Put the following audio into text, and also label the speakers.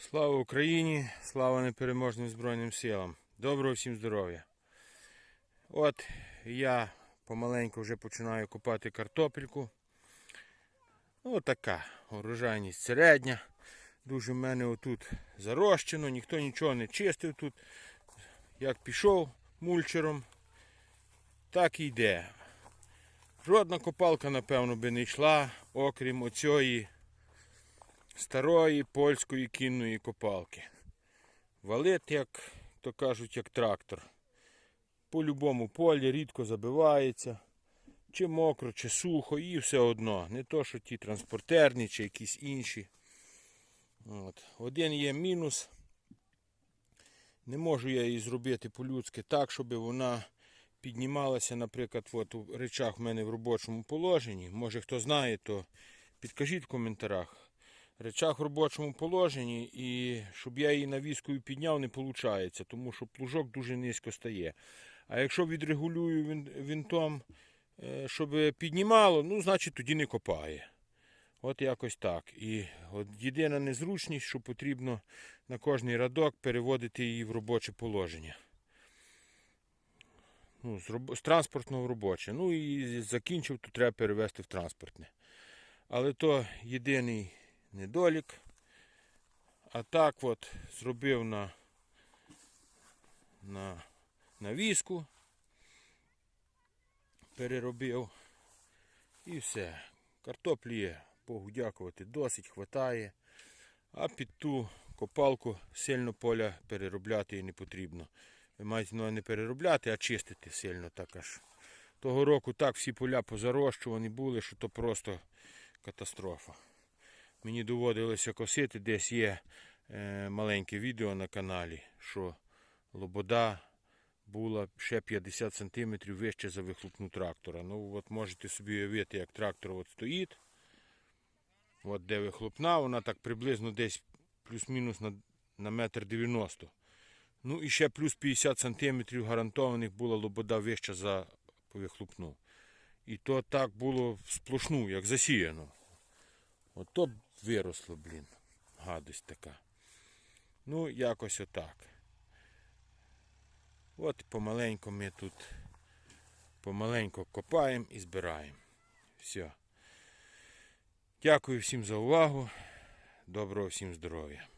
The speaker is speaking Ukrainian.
Speaker 1: Слава Україні! Слава непереможним Збройним силам! Доброго всім здоров'я! От я помаленьку вже починаю купати картопельку. Ну така, урожайність середня. Дуже в мене отут зарощено, ніхто нічого не чистив тут. Як пішов мульчером, так і йде. Жодна копалка, напевно, би не йшла, окрім оцієї старої польської кінної копалки. Валить, як то кажуть, як трактор. По любому полі рідко забивається. Чи мокро, чи сухо, і все одно. Не то, що ті транспортерні, чи якісь інші. От. Один є мінус. Не можу я її зробити по-людськи так, щоб вона піднімалася, наприклад, от у речах в мене в робочому положенні. Може хто знає, то підкажіть в коментарях. Речах в робочому положенні, і щоб я її навіскою підняв, не виходить, тому що плужок дуже низько стає. А якщо відрегулюю винтом, е, щоб піднімало, ну, значить тоді не копає. От якось так. І от єдина незручність, що потрібно на кожний радок переводити її в робоче положення. Ну, з, роб... з транспортного в робоче. Ну і закінчив, то треба перевести в транспортне. Але то єдиний недолік. А так от зробив на, на, на віску. Переробив. І все. Картоплі є, Богу дякувати, досить хватає. А під ту копалку сильно поля переробляти і не потрібно. Ви маєте на не переробляти, а чистити сильно так аж. Того року так всі поля позарощувані були, що то просто катастрофа. Мені доводилося косити, десь є е, маленьке відео на каналі, що лобода була ще 50 см вище за вихлопну трактора. Ну от можете собі уявити, як трактор от стоїть. От де вихлопна, вона так приблизно десь плюс-мінус на, на метр 90. Ну і ще плюс 50 см гарантованих була лобода вища за вихлопну. І то так було сплошну, як засіяно. Ото б виросло, блін. Гадость така. Ну, якось отак. От помаленьку ми тут помаленьку копаємо і збираємо. Все. Дякую всім за увагу. Доброго всім здоров'я.